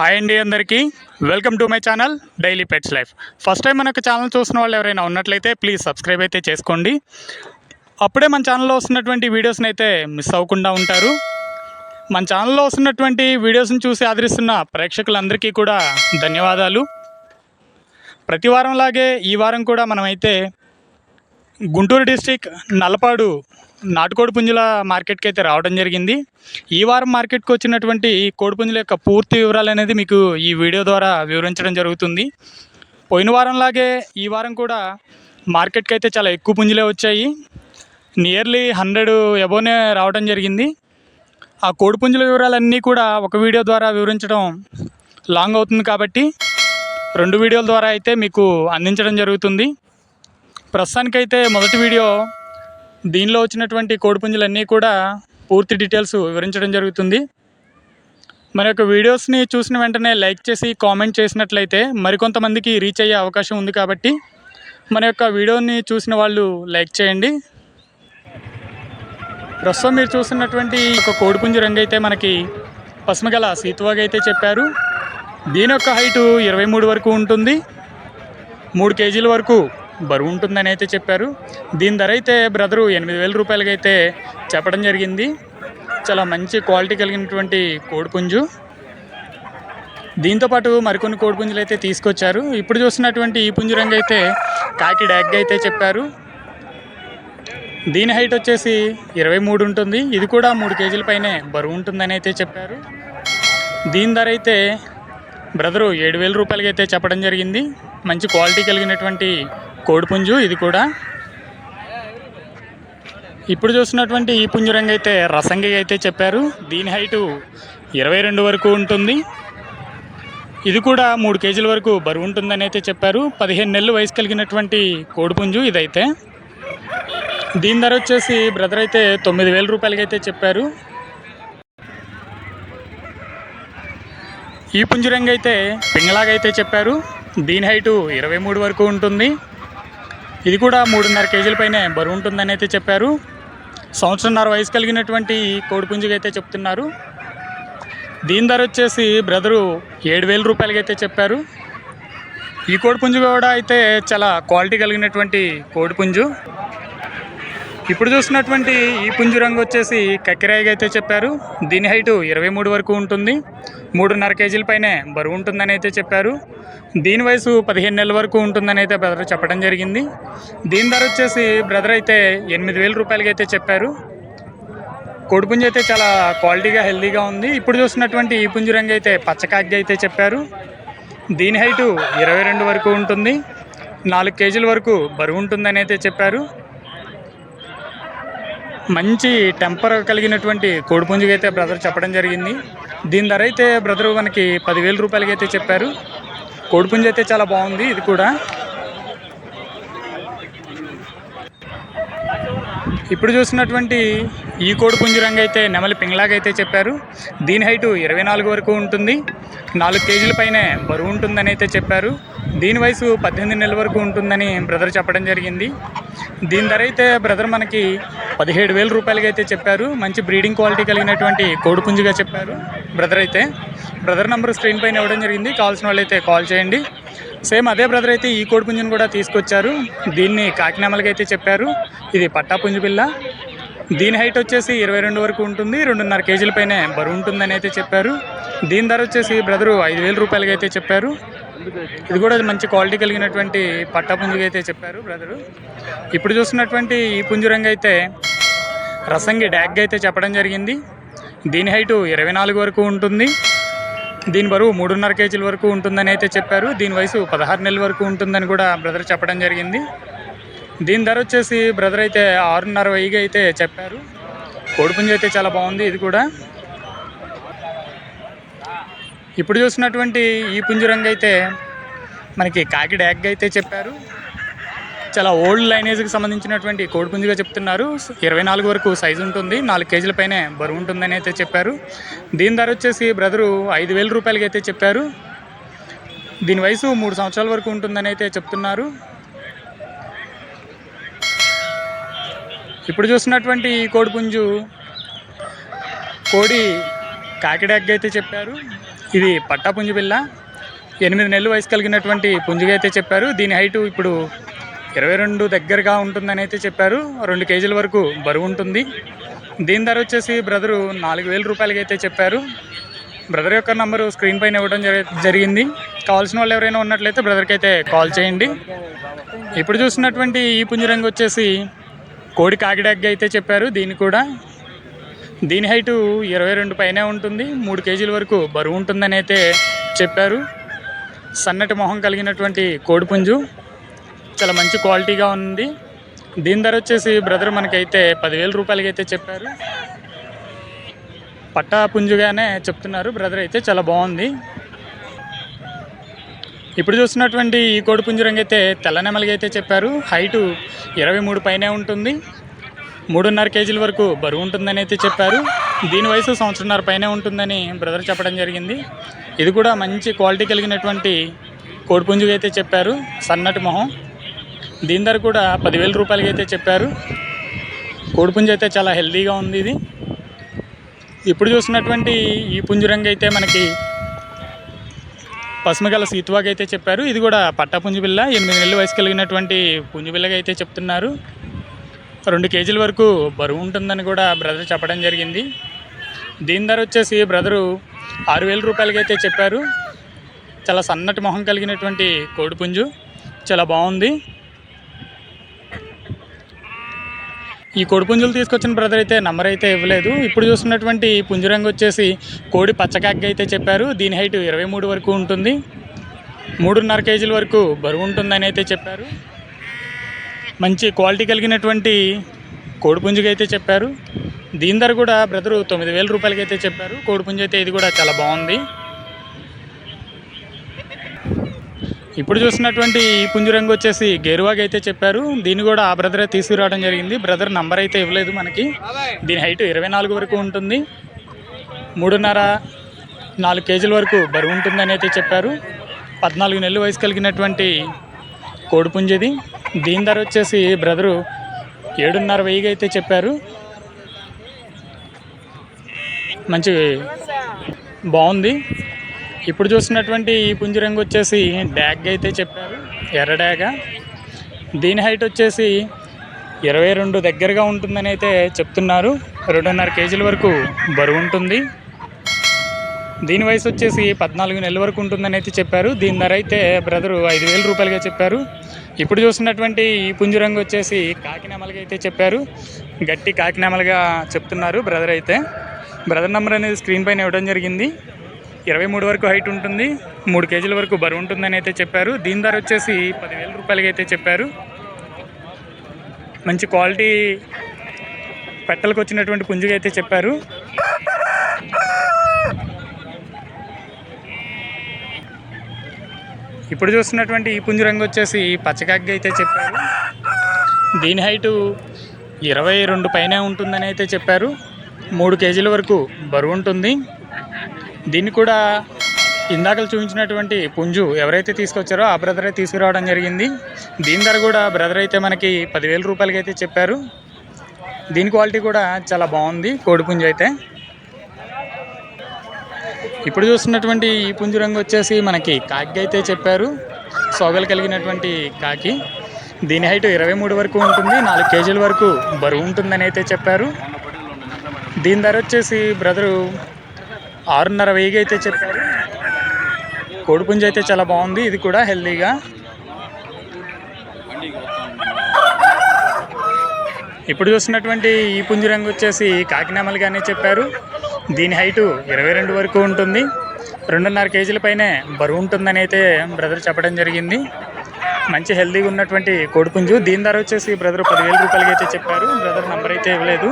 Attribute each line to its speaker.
Speaker 1: Hi అండి అందరికీ. Welcome to my channel daily pets life first time మనకు channel చూసిన వాళ్ళు ఎవరైనా ఉన్నట్లయితే ప్లీజ్ సబ్స్క్రైబ్ అయితే చేసుకోండి. అప్పుడే మన ఛానల్లో వస్తున్నటువంటి వీడియోస్ని అయితే మిస్ అవ్వకుండా ఉంటారు. మన ఛానల్లో వస్తున్నటువంటి వీడియోస్ని చూసి ఆదరిస్తున్న ప్రేక్షకులందరికీ కూడా ధన్యవాదాలు. ప్రతి వారంలాగే ఈ వారం కూడా మనమైతే గుంటూరు డిస్టిక్ నల్లపాడు నాటుకోడి పుంజుల మార్కెట్కి అయితే రావడం జరిగింది. ఈ వారం మార్కెట్కి వచ్చినటువంటి కోడిపుంజుల యొక్క పూర్తి వివరాలు అనేది మీకు ఈ వీడియో ద్వారా వివరించడం జరుగుతుంది. పోయిన వారంలాగే ఈ వారం కూడా మార్కెట్కి అయితే చాలా ఎక్కువ పుంజులే వచ్చాయి. నియర్లీ హండ్రెడ్ ఎబోనే రావడం జరిగింది. ఆ కోడిపుంజుల వివరాలన్నీ కూడా ఒక వీడియో ద్వారా వివరించడం లాంగ్ అవుతుంది కాబట్టి రెండు వీడియోల ద్వారా అయితే మీకు అందించడం జరుగుతుంది. ప్రస్తుతానికైతే మొదటి వీడియో దీనిలో వచ్చినటువంటి కోడిపుంజులన్నీ కూడా పూర్తి డీటెయిల్స్ వివరించడం జరుగుతుంది. మన యొక్క వీడియోస్ని చూసిన వెంటనే లైక్ చేసి కామెంట్ చేసినట్లయితే మరికొంతమందికి రీచ్ అయ్యే అవకాశం ఉంది కాబట్టి మన యొక్క వీడియోని చూసిన వాళ్ళు లైక్ చేయండి. ప్రస్తుతం మీరు చూస్తున్నటువంటి ఒక కోడిపుంజు రంగు అయితే మనకి పసుమగల సీతువాగా అయితే చెప్పారు. దీని యొక్క హైటు ఇరవై మూడు వరకు ఉంటుంది. మూడు కేజీల వరకు బరువు ఉంటుందని అయితే చెప్పారు. దీని ధర అయితే బ్రదరు ఎనిమిది వేల రూపాయలకి అయితే చెప్పడం జరిగింది. చాలా మంచి క్వాలిటీ కలిగినటువంటి కోడిపుంజు. దీంతోపాటు మరికొన్ని కోడిపుంజులు అయితే తీసుకొచ్చారు. ఇప్పుడు చూసినటువంటి ఈ పుంజు రంగు అయితే కాకి డ్యాగ్ అయితే చెప్పారు. దీని హైట్ వచ్చేసి ఇరవై మూడు ఉంటుంది. ఇది కూడా మూడు కేజీల పైనే బరువు ఉంటుందని అయితే చెప్పారు. దీని ధర అయితే బ్రదరు ఏడు వేల రూపాయలకి అయితే చెప్పడం జరిగింది. మంచి క్వాలిటీ కలిగినటువంటి కోడిపుంజు ఇది కూడా. ఇప్పుడు చూసినటువంటి ఈ పుంజురంగ అయితే రసంగి అయితే చెప్పారు. దీని హైటు ఇరవై రెండు వరకు ఉంటుంది. ఇది కూడా మూడు కేజీల వరకు బరువు ఉంటుందని అయితే చెప్పారు. పదిహేను నెలలు వయసు కలిగినటువంటి కోడిపుంజు ఇదైతే. దీని ధర వచ్చేసి బ్రదర్ అయితే తొమ్మిది వేల రూపాయలకి అయితే చెప్పారు. ఈ పుంజురంగు అయితే పింగలాగైతే చెప్పారు. దీని హైటు ఇరవై మూడు వరకు ఉంటుంది. ఇది కూడా మూడున్నర కేజీల పైనే బరువు ఉంటుందని అయితే చెప్పారు. సంవత్సరంన్నర వయసు కలిగినటువంటి కోడిపుంజుగా అయితే చెప్తున్నారు. దీని ధర వచ్చేసి బ్రదరు ఏడు వేల రూపాయలకైతే చెప్పారు. ఈ కోడిపుంజు కూడా అయితే చాలా క్వాలిటీ కలిగినటువంటి కోడిపుంజు ఇప్పుడు చూసినటువంటి ఈ పుంజు రంగు వచ్చేసి కక్కిరాయిగా అయితే చెప్పారు. దీని హైటు ఇరవై మూడు వరకు ఉంటుంది. మూడున్నర కేజీల పైనే బరువు ఉంటుందని అయితే చెప్పారు. దీని వయసు పదిహేను నెలల వరకు ఉంటుందని అయితే బ్రదర్ చెప్పడం జరిగింది. దీని ధర వచ్చేసి బ్రదర్ అయితే ఎనిమిది వేల రూపాయలకి అయితే చెప్పారు. కోడిపుంజు అయితే చాలా క్వాలిటీగా హెల్దీగా ఉంది. ఇప్పుడు చూసినటువంటి ఈ పుంజు రంగు అయితే పచ్చకాగ్గి అయితే చెప్పారు. దీని హైటు ఇరవై రెండు వరకు ఉంటుంది. నాలుగు కేజీల వరకు బరువు ఉంటుందని అయితే చెప్పారు. మంచి టెంపర్ కలిగినటువంటి కోడిపుంజుకి అయితే బ్రదర్ చెప్పడం జరిగింది. దీని ధర అయితే బ్రదర్ మనకి పదివేల రూపాయలకి అయితే చెప్పారు. కోడిపుంజు అయితే చాలా బాగుంది ఇది కూడా. ఇప్పుడు చూసినటువంటి ఈ కోడిపుంజు రంగు అయితే నెమలి పింగళాగా అయితే చెప్పారు. దీని హైటు ఇరవై నాలుగు వరకు ఉంటుంది. నాలుగు కేజీల పైనే బరువు ఉంటుందని అయితే చెప్పారు. దీని వయసు పద్దెనిమిది నెలల వరకు ఉంటుందని బ్రదర్ చెప్పడం జరిగింది. దీని ధర అయితే బ్రదర్ మనకి పదిహేడు వేల రూపాయలకి అయితే చెప్పారు. మంచి బ్రీడింగ్ క్వాలిటీ కలిగినటువంటి కోడిపుంజుగా చెప్పారు. బ్రదర్ అయితే బ్రదర్ నెంబర్ స్క్రీన్ పైన ఇవ్వడం జరిగింది. కావాల్సిన వాళ్ళు అయితే కాల్ చేయండి. సేమ్ అదే బ్రదర్ అయితే ఈ కోడిపుంజుని కూడా తీసుకొచ్చారు. దీన్ని కాకినామలకి అయితే చెప్పారు. ఇది పట్టాపుంజు పిల్ల. దీని హైట్ వచ్చేసి ఇరవై రెండు వరకు ఉంటుంది. రెండున్నర కేజీల పైనే బరువు ఉంటుందని అయితే చెప్పారు. దీని ధర వచ్చేసి బ్రదరు ఐదు వేల రూపాయలకి అయితే చెప్పారు. ఇది కూడా మంచి క్వాలిటీ కలిగినటువంటి పట్టా పుంజుగా అయితే చెప్పారు బ్రదరు. ఇప్పుడు చూస్తున్నటువంటి ఈ పుంజురంగ అయితే రసంగి డ్యాగ్ అయితే చెప్పడం జరిగింది. దీని హైటు ఇరవై నాలుగు వరకు ఉంటుంది. దీని బరువు మూడున్నర కేజీల వరకు ఉంటుందని అయితే చెప్పారు. దీని వయసు పదహారు నెలల వరకు ఉంటుందని కూడా బ్రదర్ చెప్పడం జరిగింది. దీని ధర వచ్చేసి బ్రదర్ అయితే ఆరున్నర వెయ్యిగా అయితే చెప్పారు. కోడిపుంజు అయితే చాలా బాగుంది ఇది కూడా. ఇప్పుడు చూసినటువంటి ఈ పుంజు రంగు అయితే మనకి కాకి డ్యాగ్ అయితే చెప్పారు. చాలా ఓల్డ్ లైనేజ్కి సంబంధించినటువంటి కోడిపుంజుగా చెప్తున్నారు. ఇరవై నాలుగు వరకు సైజు ఉంటుంది. నాలుగు కేజీల పైనే బరువు ఉంటుందని అయితే చెప్పారు. దీని ధర వచ్చేసి బ్రదరు ఐదు వేల రూపాయలకి అయితే చెప్పారు. దీని వయసు మూడు సంవత్సరాల వరకు ఉంటుందని అయితే చెప్తున్నారు. ఇప్పుడు చూసినటువంటి ఈ కోడిపుంజు కోడి కాకిడాగ్ అయితే చెప్పారు. ఇది పట్టా పుంజు పిల్ల ఎనిమిది నెలలు వయసు కలిగినటువంటి పుంజుగా అయితే చెప్పారు. దీని హైటు ఇప్పుడు ఇరవై రెండు దగ్గరగా ఉంటుందని అయితే చెప్పారు. రెండు కేజీల వరకు బరువు ఉంటుంది. దీని ధర వచ్చేసి బ్రదరు నాలుగు వేల రూపాయలకి అయితే చెప్పారు. బ్రదర్ యొక్క నంబరు స్క్రీన్ పైన ఇవ్వడం జరిగింది. కావాల్సిన వాళ్ళు ఎవరైనా ఉన్నట్లయితే బ్రదర్కి అయితే కాల్ చేయండి. ఇప్పుడు చూసినటువంటి ఈ పుంజరంగు వచ్చేసి కోడి కాకిడాగ్గా అయితే చెప్పారు. దీన్ని కూడా దీని హైటు ఇరవై రెండు పైనే ఉంటుంది. మూడు కేజీల వరకు బరువు ఉంటుందని అయితే చెప్పారు. సన్నటి మొహం కలిగినటువంటి కోడిపుంజు. చాలా మంచి క్వాలిటీగా ఉంది. దీని ధర వచ్చేసి బ్రదర్ మనకైతే పదివేల రూపాయలకి అయితే చెప్పారు. పట్టా పుంజుగానే చెప్తున్నారు. బ్రదర్ అయితే చాలా బాగుంది. ఇప్పుడు చూస్తున్నటువంటి ఈ కోడిపుంజు రంగైతే అయితే తెల్ల నెమలిగా అయితే చెప్పారు. హైటు ఇరవై మూడు పైనే ఉంటుంది. మూడున్నర కేజీల వరకు బరువు ఉంటుందని అయితే చెప్పారు. దీని వయసు సంవత్సరంన్నర పైనే ఉంటుందని బ్రదర్ చెప్పడం జరిగింది. ఇది కూడా మంచి క్వాలిటీ కలిగినటువంటి కోడిపుంజుగా అయితే చెప్పారు. సన్నటి మొహం. దీని ధర కూడా పదివేల రూపాయలకి అయితే చెప్పారు. కోడిపుంజు అయితే చాలా హెల్దీగా ఉంది ఇది. ఇప్పుడు చూసినటువంటి ఈ పుంజురంగు అయితే మనకి పసుమగల సీతువాగా అయితే చెప్పారు. ఇది కూడా పట్టపుంజు పిల్ల. ఎనిమిది నెలల వయసు కలిగినటువంటి పుంజు పిల్లగా అయితే చెప్తున్నారు. రెండు కేజీల వరకు బరువు ఉంటుందని కూడా బ్రదర్ చెప్పడం జరిగింది. దీని ధర వచ్చేసి బ్రదరు ఆరు వేల రూపాయలకి అయితే చెప్పారు. చాలా సన్నటి మొహం కలిగినటువంటి కోడిపుంజు చాలా బాగుంది. ఈ కోడిపుంజులు తీసుకొచ్చిన బ్రదర్ అయితే నంబర్ అయితే ఇవ్వలేదు. ఇప్పుడు చూస్తున్నటువంటి పుంజురంగు వచ్చేసి కోడి పచ్చకాగ్గా అయితే చెప్పారు. దీని హైట్ ఇరవై మూడు వరకు ఉంటుంది. మూడున్నర కేజీల వరకు బరువు ఉంటుందని అయితే చెప్పారు. మంచి క్వాలిటీ కలిగినటువంటి కోడిపుంజుకి అయితే చెప్పారు. దీని ధర కూడా బ్రదరు తొమ్మిది వేల రూపాయలకి అయితే చెప్పారు. కోడిపుంజు అయితే ఇది కూడా చాలా బాగుంది. ఇప్పుడు చూసినటువంటి ఈ పుంజు రంగు వచ్చేసి గేరువాగ్ అయితే చెప్పారు. దీన్ని కూడా ఆ బ్రదరే తీసుకురావడం జరిగింది. బ్రదర్ నంబర్ అయితే ఇవ్వలేదు మనకి. దీని హైట్ ఇరవై నాలుగు వరకు ఉంటుంది. మూడున్నర నాలుగు కేజీల వరకు బరువు ఉంటుందని అయితే చెప్పారు. పద్నాలుగు నెలలు వయసు కలిగినటువంటి కోడిపుంజది దీని ధర వచ్చేసి బ్రదరు ఏడున్నర వెయ్యిగా అయితే చెప్పారు. మంచి బాగుంది. ఇప్పుడు చూసినటువంటి ఈ పుంజరంగు వచ్చేసి డ్యాగ్ అయితే చెప్పారు. ఎర్ర డ్యాగ. దీని హైట్ వచ్చేసి ఇరవై రెండు దగ్గరగా ఉంటుందని అయితే చెప్తున్నారు. రెండున్నర కేజీల వరకు బరువు ఉంటుంది. దీని వయసు వచ్చేసి పద్నాలుగు నెలల వరకు ఉంటుందని అయితే చెప్పారు. దీని ధర అయితే బ్రదరు ఐదు వేల రూపాయలుగా చెప్పారు. ఇప్పుడు చూసినటువంటి ఈ పుంజరంగు వచ్చేసి కాకినామలుగా అయితే చెప్పారు. గట్టి కాకినామలుగా చెప్తున్నారు బ్రదర్ అయితే. బ్రదర్ నెంబర్ అనేది స్క్రీన్ పైన ఇవ్వడం జరిగింది. ఇరవై మూడు వరకు హైట్ ఉంటుంది. మూడు కేజీల వరకు బరువు ఉంటుందని అయితే చెప్పారు. దీని ధర వచ్చేసి పదివేల రూపాయలకి అయితే చెప్పారు. మంచి క్వాలిటీ పెట్టలకు వచ్చినటువంటి పుంజుగా అయితే చెప్పారు. ఇప్పుడు చూస్తున్నటువంటి ఈ పుంజు రంగు వచ్చేసి పచ్చకాగ్గా అయితే చెప్పారు. దీని హైటు ఇరవై రెండు పైనే ఉంటుందని అయితే చెప్పారు. మూడు కేజీల వరకు బరువు ఉంటుంది. దీన్ని కూడా ఇందాకలు చూపించినటువంటి పుంజు ఎవరైతే తీసుకొచ్చారో ఆ బ్రదరే తీసుకురావడం జరిగింది. దీని ధర కూడా బ్రదర్ అయితే మనకి పదివేల రూపాయలకి అయితే చెప్పారు. దీని క్వాలిటీ కూడా చాలా బాగుంది. కోడి పుంజు అయితే. ఇప్పుడు చూస్తున్నటువంటి ఈ పుంజు రంగు వచ్చేసి మనకి కాకి అయితే చెప్పారు. సోగలు కలిగినటువంటి కాకి. దీని హైట్ ఇరవై మూడు వరకు ఉంటుంది నాలుగు కేజీల వరకు బరువు ఉంటుందని అయితే చెప్పారు. దీని ధర వచ్చేసి బ్రదరు ఆరున్నర వెయ్యి అయితే చెప్పారు. కోడిపుంజు అయితే చాలా బాగుంది ఇది కూడా హెల్దీగా. ఇప్పుడు చూస్తున్నటువంటి ఈ పుంజు రంగు వచ్చేసి కాకినామలుగానే చెప్పారు. దీని హైటు ఇరవై రెండు వరకు ఉంటుంది. రెండున్నర కేజీల పైనే బరువు ఉంటుందని అయితే బ్రదర్ చెప్పడం జరిగింది. మంచి హెల్దీగా ఉన్నటువంటి కోడిపుంజు. దీని ధర వచ్చేసి బ్రదర్ పదివేల రూపాయలకి అయితే చెప్పారు. బ్రదర్ నంబర్ అయితే ఇవ్వలేదు.